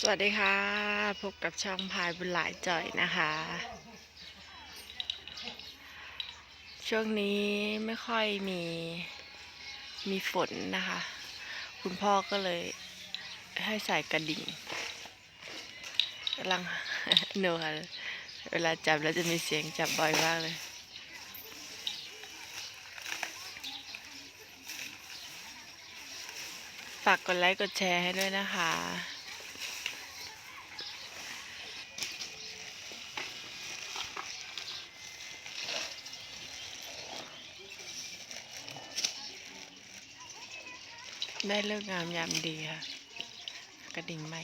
สวัสดีค่ะ พบกับช่องพายบุญหลายจ่อยนะคะ ช่วงนี้ไม่ค่อยมีมีฝนนะคะ คุณพ่อก็เลยให้ใส่กระดิ่งกำลังหนูค่ะเวลาจับแล้วจะมีเสียงจับบ่อยมากเลยฝากกดไลค์กดแชร์ให้ด้วยนะคะ ได้เลิกงามยามดีค่ะ กระดิ่งใหม่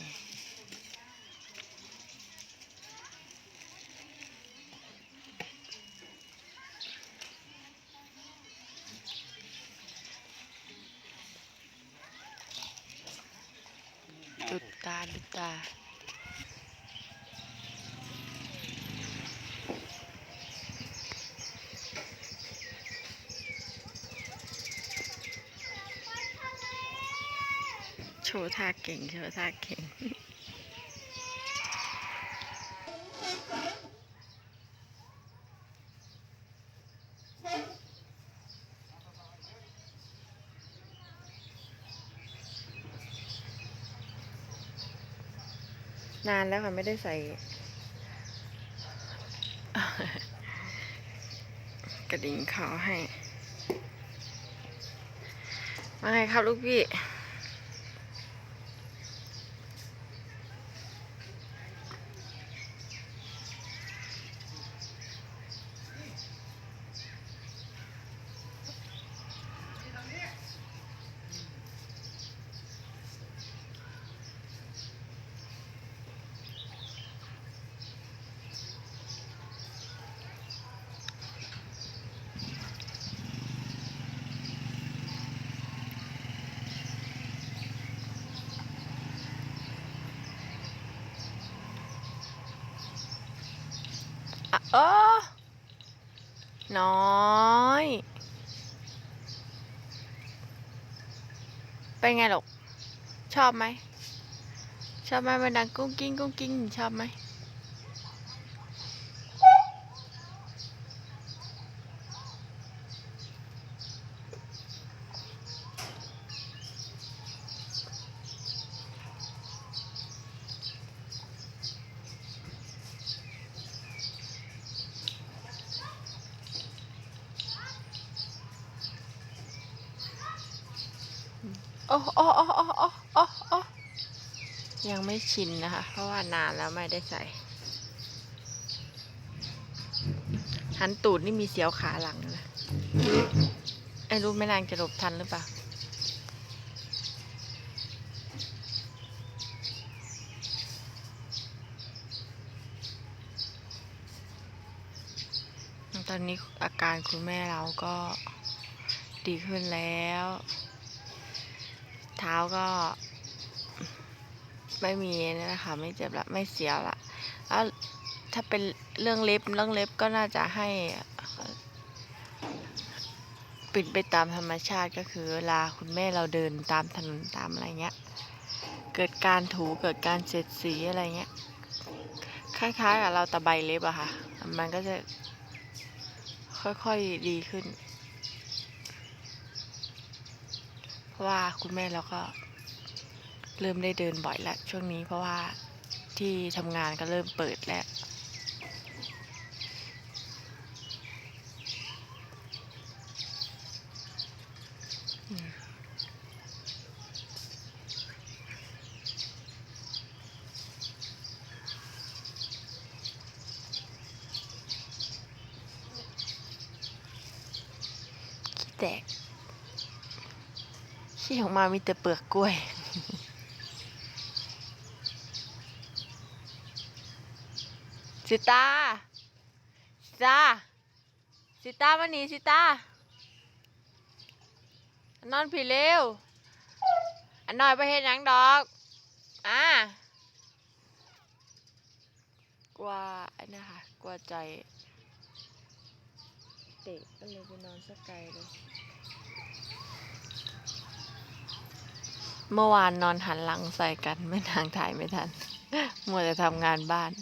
จุดตาดุดตา ท่าเก่งโชว์ท่าเก่งนานแล้วค่ะ ไม่ได้ใส่ กระดิ่งเขาให้ มาไงครับลูกพี่ เออน้อย เป็นไงลูกชอบไหม ชอบไหมมันดังกุ้งกิ้งกุ้งกิ้งชอบไหม โอ้โอ้โอ้โอ้โอ้โอ้โอ้ยังไม่ชินนะคะ เพราะว่านานแล้วไม่ได้ใส่ หันตูดนี่มีเสียวขาหลังนะไอ้รู้ไม่นางจะหลบทันหรือเปล่าตอนนี้อาการคุณแม่เราก็ดีขึ้นแล้ว เท้าก็ ไม่มีนะคะ ไม่เจ็บละไม่เสียวละแล้วถ้าเป็นเรื่องเล็บเรื่องเล็บก็น่าจะให้ปิดไปตามธรรมชาติก็คือเวลาคุณแม่เราเดินตามถนนตามอะไรเงี้ย เกิดการถูเกิดการเสียดสีอะไรเงี้ย คล้ายๆกับเราตะไบเล็บอะค่ะ มันก็จะค่อยๆดีขึ้น เพราะ ว่าคุณแม่เราก็เริ่มได้เดินบ่อยแล้วช่วงนี้เพราะว่าที่ทำงานก็เริ่มเปิดแล้วแตก ขี้ออกมามีแต่เปลือกกล้วย สิตา สิตา สิตามานีสิตา นอนผีเร็ว อันน้อยไปเห็นหยังดอก อ่ากลัวไอ้นะคะกลัวใจ เตะก็เลยไปนอนสักไกลเลย เมื่อวานนอนหันหลังใส่กันไม่ทางถ่ายไม่ทัน มัวแต่ทำงานบ้าน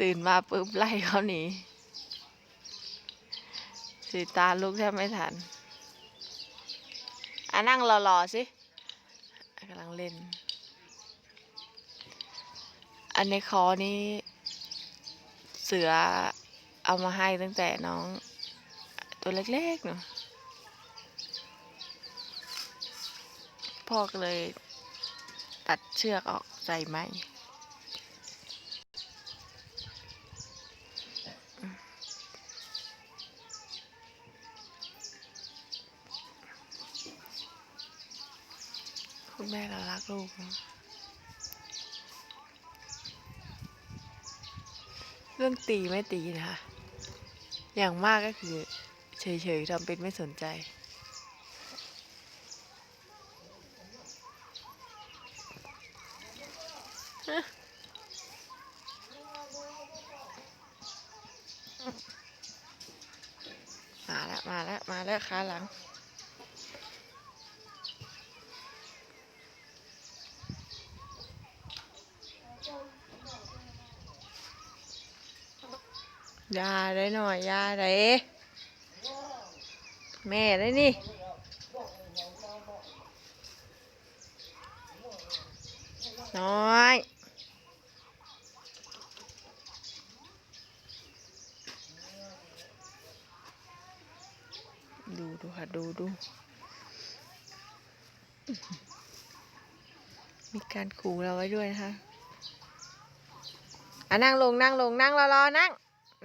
ตื่นมาปุ๊บไล่เขาหนีสีตาลุกแทบไม่ทันอะนั่งรอๆสิกำลังเล่น อันในคอนี้ เสือเอามาให้ตั้งแต่น้อง ตัวเล็กๆเนาะ พ่อก็เลย ตัดเชือกออกใส่ไหมคุณแม่เรารักลูกเรื่องตีไม่ตีนะคะ อย่างมากก็คือเฉยๆทำเป็นไม่สนใจ มาแล้วมาแล้วมาแล้วขาหลัง ยาได้หน่อย ยาได้แม่ได้นี่น้อย ดูดู ค่ะ ดูดู มีการขู่เราไว้ด้วยนะคะอะนั่งลงนั่งลงนั่งรอรอนั่ง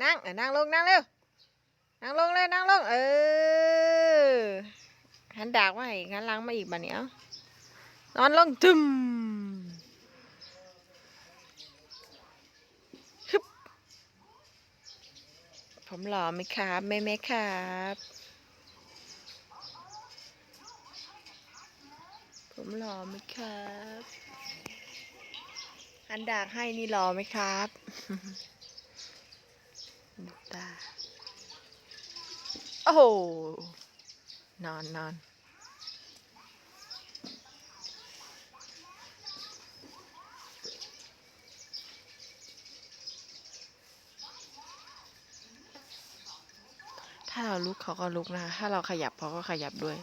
นั่งอะนั่งลงนั่งเร็ว นั่งลงเลยนั่งลง เออหันดากมาอีกหันหลังมาอีกบัดเนี้ยนอนลงตึมฮึบผมหล่อไหมครับแม่แม่ครับ ผมหล่อไหมครับหันดากให้นี่หล่อไหมครับดูตาโอ้โหนอนนอนถ้าเราลุกเขาก็ลุกนะคะถ้าเราขยับเขาก็ขยับด้วย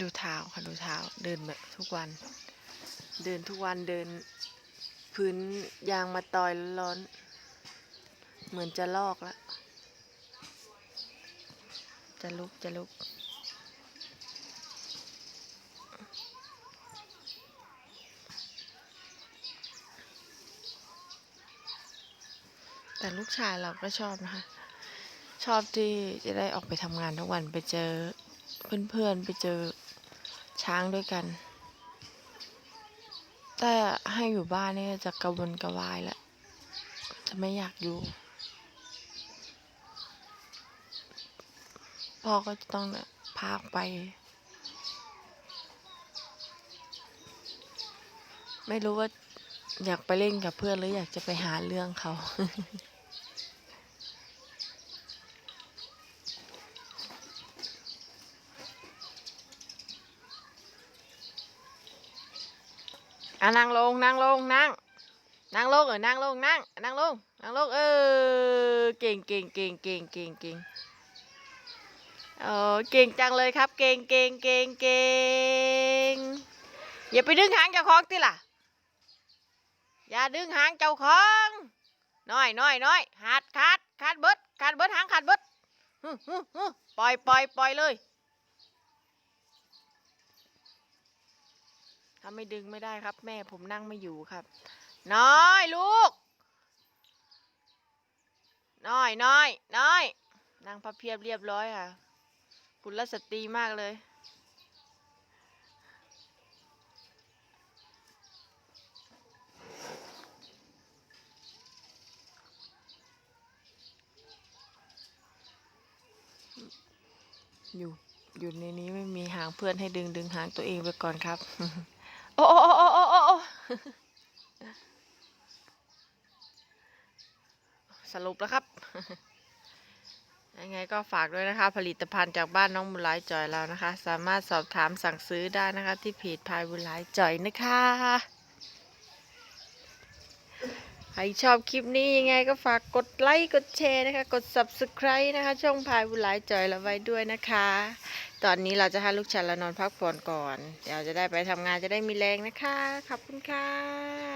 ดูเท้าค่ะดูเท้าเดินแบบทุกวัน เดินทุกวันเดิน พื้นยางมาตอยร้อน เหมือนจะลอกแล้วจะลุกจะลุกแต่ลูกชายเราก็ชอบนะคะ ชอบที่จะได้ออกไปทำงานทุกวันไปเจอเพื่อนๆไปเจอ ช้างด้วยกัน แต่ให้อยู่บ้านนี่จะกระวนกระวายแหละจะไม่อยากอยู่ พ่อก็จะต้องเนี่ยพาไป ไม่รู้ว่าอยากไปเล่นกับเพื่อนหรืออยากจะไปหาเรื่องเขา อะนั่งลงนั่งลงนั่งนั่งลงเออนั่งลงนั่งนั่งลงนั่งลงเออเก่งเก่งเก่งเก่งเก่งเก่งเออเก่งจังเลยครับ เก่งเก่งเก่งเก่งอย่าไปดึงหางเจ้าของติล่ะ อย่าดึงหางเจ้าของน้อยน้อยน้อยหัดขาดขาดเบิดขาดเบิดหางขาดเบิดฮึฮึฮึปล่อยปล่อยปล่อยเลย ถ้าไม่ดึงไม่ได้ครับ แม่ผมนั่งไม่อยู่ครับ น้อยลูก น้อยน้อยน้อยนั่งพับเพียบเรียบร้อยค่ะ คุณรัสตรีมากเลยอยู่อยู่ในนี้ไม่มีหางเพื่อนให้ดึงดึงหางตัวเองไปก่อนครับ โอ้โอ้โอ้โอ้โอ้สรุปแล้วครับยังไงก็ฝากด้วยนะคะ ผลิตภัณฑ์จากบ้านน้องบุญหลายจอยเรานะคะ สามารถสอบถามสั่งซื้อได้นะคะ ที่เพจพายบุญหลายจอยนะคะ ใครชอบคลิปนี้ยังไงก็ฝากกดไลค์กดแชร์นะคะ กด subscribe นะคะ ช่องพายบุหลายจอยเราไว้ด้วยนะคะ ตอนนี้เราจะให้ลูกชายเรานอนพักผ่อนก่อน เดี๋ยวจะได้ไปทำงานจะได้มีแรงนะคะ ขอบคุณค่ะ